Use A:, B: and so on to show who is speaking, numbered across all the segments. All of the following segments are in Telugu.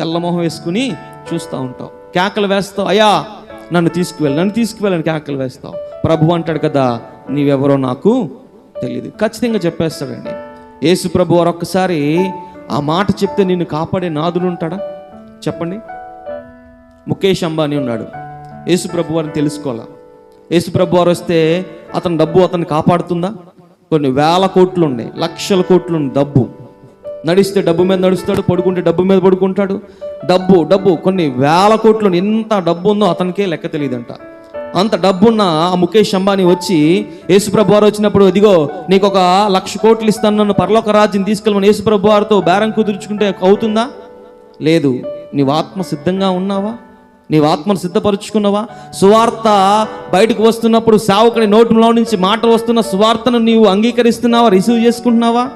A: తెల్లమొహం వేసుకుని చూస్తూ ఉంటావు. కేకలు వేస్తావు అయ్యా నన్ను తీసుకువెళ్ళి నన్ను తీసుకువెళ్ళని కేకలు వేస్తావు. ప్రభు అంటాడు కదా నీవెవరో నాకు తెలియదు ఖచ్చితంగా చెప్పేస్తాడండి. యేసు ప్రభు వారు ఒక్కసారి ఆ మాట చెప్తే నిన్ను కాపాడే నాదులు ఉంటాడా? చెప్పండి. ముఖేష్ అంబానీ ఉన్నాడు. యేసు ప్రభు వారిని తెలుసుకోవాలా? యేసు ప్రభు వారు వస్తే అతని డబ్బు అతన్ని కాపాడుతుందా? కొన్ని వేల కోట్లు ఉన్నాయి లక్షల కోట్లు డబ్బు. నడిస్తే డబ్బు మీద నడుస్తాడు పడుకుంటే డబ్బు మీద పడుకుంటాడు. డబ్బు డబ్బు కొన్ని వేల కోట్లు ఎంత డబ్బు ఉందో అతనికే లెక్క తెలియదంట. అంత డబ్బున్న ఆ ముఖేష్ అంబానీ వచ్చి యేసుప్రభు వారు వచ్చినప్పుడు ఇదిగో నీకు ఒక లక్ష కోట్లు ఇస్తాను నన్ను పరలోక రాజ్యం తీసుకెళ్ళమని యేసుప్రభు వారితో బేరం కుదుర్చుకుంటే అవుతుందా? లేదు. నీవు ఆత్మ సిద్ధంగా ఉన్నావా? నీవు ఆత్మను సిద్ధపరుచుకున్నావా? సువార్త బయటకు వస్తున్నప్పుడు సావుకుని నోటిలో నుంచి మాట వస్తున్న సువార్తను నీవు అంగీకరిస్తున్నావా? రిసీవ్ చేసుకుంటున్నావా?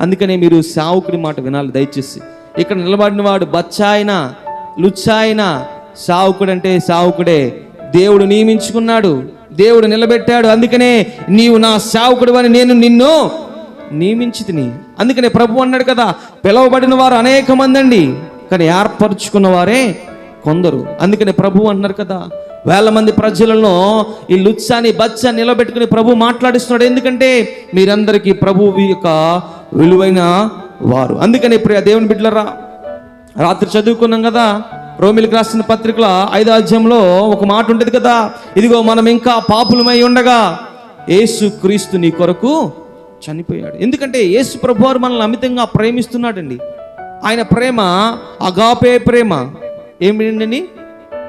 A: అందుకనే మీరు సావుకుడి మాట వినాలి దయచేసి. ఇక్కడ నిలబడిన వాడు బచ్చాయినా లుచ్చాయినా సావుకుడంటే సావుకుడే. దేవుడు నియమించుకున్నాడు దేవుడు నిలబెట్టాడు అందుకనే నీవు నా సావుకుడు అని నేను నిన్ను నియమించి తిని అందుకనే ప్రభు అన్నాడు కదా పిలవబడిన వారు అనేక మంది అండి కానీ ఏర్పరచుకున్న వారే కొందరు. అందుకనే ప్రభు అన్నారు కదా వేల మంది ప్రజలను ఈ లుత్సాని బచ్చ నిలబెట్టుకుని ప్రభు మాట్లాడిస్తున్నాడు. ఎందుకంటే మీరందరికీ ప్రభు యొక్క విలువైన వారు. అందుకని ప్రియ దేవుని బిడ్డలరా రాత్రి చదువుకున్నాం కదా రోమిలికి రాసిన పత్రికల ఐదో అధ్యాయంలో ఒక మాట ఉంటుంది కదా ఇదిగో మనం ఇంకా పాపులమై ఉండగా యేసు క్రీస్తు నీ కొరకు చనిపోయాడు. ఎందుకంటే యేసు ప్రభువారు మనల్ని అమితంగా ప్రేమిస్తున్నాడండి. ఆయన ప్రేమ అగాపే ప్రేమ. ఏమిటండి?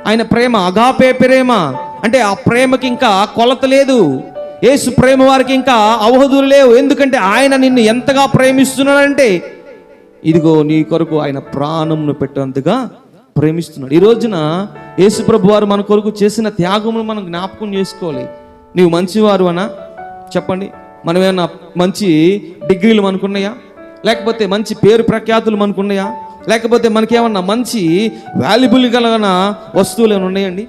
A: ఆయన ప్రేమ అగాపే ప్రేమ. అంటే ఆ ప్రేమకి ఇంకా కొలత లేదు. యేసు ప్రేమ వారికి ఇంకా అవహదులు లేవు. ఎందుకంటే ఆయన నిన్ను ఎంతగా ప్రేమిస్తున్నాడంటే ఇదిగో నీ కొరకు ఆయన ప్రాణంను పెట్టేంతగా ప్రేమిస్తున్నాడు. ఈ రోజున యేసుప్రభు వారు మన కొరకు చేసిన త్యాగమును మనం జ్ఞాపకం చేసుకోవాలి. నీవు మంచివారు అనా? చెప్పండి. మనం ఏమన్నా మంచి డిగ్రీలు మనకున్నాయా? లేకపోతే మంచి పేరు ప్రఖ్యాతులు మనకున్నాయా? లేకపోతే మనకేమన్నా మంచి వాల్యుబుల్ కలిగిన వస్తువులు ఏమైనా ఉన్నాయండి?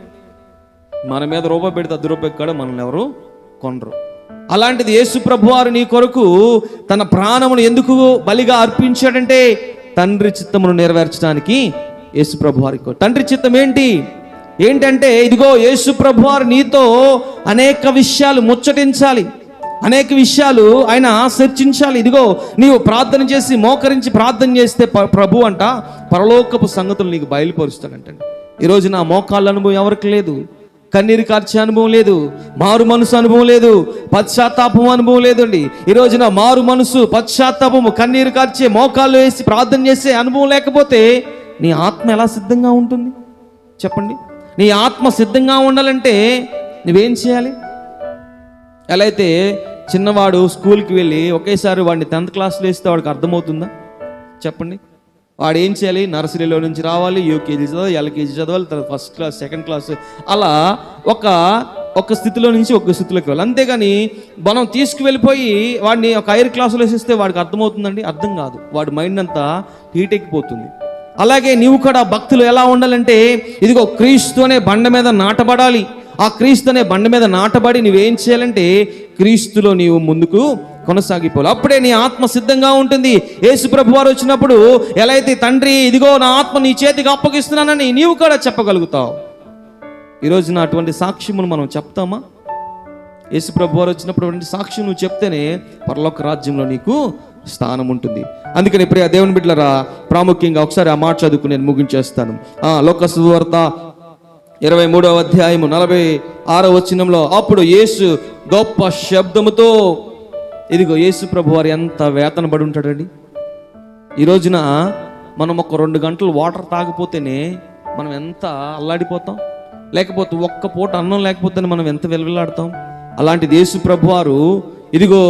A: మన మీద రూపాయి పెడితే అది రూపాయి కూడా మనల్ని ఎవరు కొనరు. అలాంటిది యేసు ప్రభువారు నీ కొరకు తన ప్రాణమును ఎందుకు బలిగా అర్పించాడంటే తండ్రి చిత్తమును నెరవేర్చడానికి యేసు ప్రభువారికి తండ్రి చిత్తం ఏంటి? ఏంటంటే ఇదిగో యేసు ప్రభువారు నీతో అనేక విషయాలు ముచ్చటించాలి. అనేక విషయాలు ఆయన చర్చించాలి ఇదిగో నీవు ప్రార్థన చేసి మోకరించి ప్రార్థన చేస్తే ప్రభు అంట పరలోకపు సంగతులు నీకు బయలుపరుస్తాడంటండి. ఈరోజు నా మోకాళ్ళ అనుభవం ఎవరికి లేదు? కన్నీరు కార్చే అనుభవం లేదు. మారు మనసు అనుభవం లేదు. పశ్చాత్తాపం అనుభవం లేదండి. ఈ రోజున మారు మనసు పశ్చాత్తాపము కన్నీరు కార్చే మోకాళ్ళు వేసి ప్రార్థన చేసే అనుభవం లేకపోతే నీ ఆత్మ ఎలా సిద్ధంగా ఉంటుంది? చెప్పండి. నీ ఆత్మ సిద్ధంగా ఉండాలంటే నువ్వేం చేయాలి? ఎలా అయితే చిన్నవాడు స్కూల్కి వెళ్ళి ఒకేసారి వాడిని టెన్త్ క్లాస్లో వేస్తే వాడికి అర్థమవుతుందా? చెప్పండి. వాడు ఏం చేయాలి? నర్సరీలో నుంచి రావాలి యూకేజీ చదవాలి ఎల్కేజీ చదవాలి తర్వాత ఫస్ట్ క్లాస్ సెకండ్ క్లాస్. అలా ఒక ఒక స్థితిలో నుంచి ఒక స్థితిలోకి వెళ్ళాలి అంతేగాని మనం తీసుకువెళ్ళిపోయి వాడిని ఒక హైర్ క్లాసులో వేసిస్తే వాడికి అర్థమవుతుందండి? అర్థం కాదు. వాడి మైండ్ అంతా హీట్ ఎక్కిపోతుంది. అలాగే నీవు కూడా భక్తులు ఎలా ఉండాలంటే ఇదిగో క్రీస్తు అనే బండ మీద నాటబడాలి. ఆ క్రీస్తు అనే బండ మీద నాటబడి నువ్వేం చేయాలంటే క్రీస్తులో నీవు ముందుకు కొనసాగిపోవాలి. అప్పుడే నీ ఆత్మ సిద్ధంగా ఉంటుంది. యేసుప్రభు వారు వచ్చినప్పుడు ఎలా అయితే తండ్రి ఇదిగో నా ఆత్మ నీ చేతికి అప్పగిస్తున్నానని నీవు కూడా చెప్పగలుగుతావు. ఈరోజు నా అటువంటి సాక్ష్యమును మనం చెప్తామా? యేసుప్రభు వారు వచ్చినప్పుడు అటువంటి సాక్ష్యం నువ్వు చెప్తేనే పరలోక రాజ్యంలో నీకు స్థానం ఉంటుంది. అందుకని ప్రియ దేవుని బిడ్డలరా ప్రాముఖ్యంగా ఒకసారి ఆ మాట చదువుకుని నేను ముగించేస్తాను. ఆ లోక సువార్త ఇరవై మూడవ అధ్యాయము నలభై ఆరో వచనంలో అప్పుడు యేసు గొప్ప శబ్దముతో ఇదిగో యేసు ప్రభు వారు ఎంత వేతన పడి ఉంటాడండి? ఈ రోజున మనం ఒక రెండు గంటలు వాటర్ తాగిపోతేనే మనం ఎంత అల్లాడిపోతాం? లేకపోతే ఒక్క పూట అన్నం లేకపోతేనే మనం ఎంత వెలువలాడతాం అలాంటిది యేసు ప్రభు వారు ఇదిగో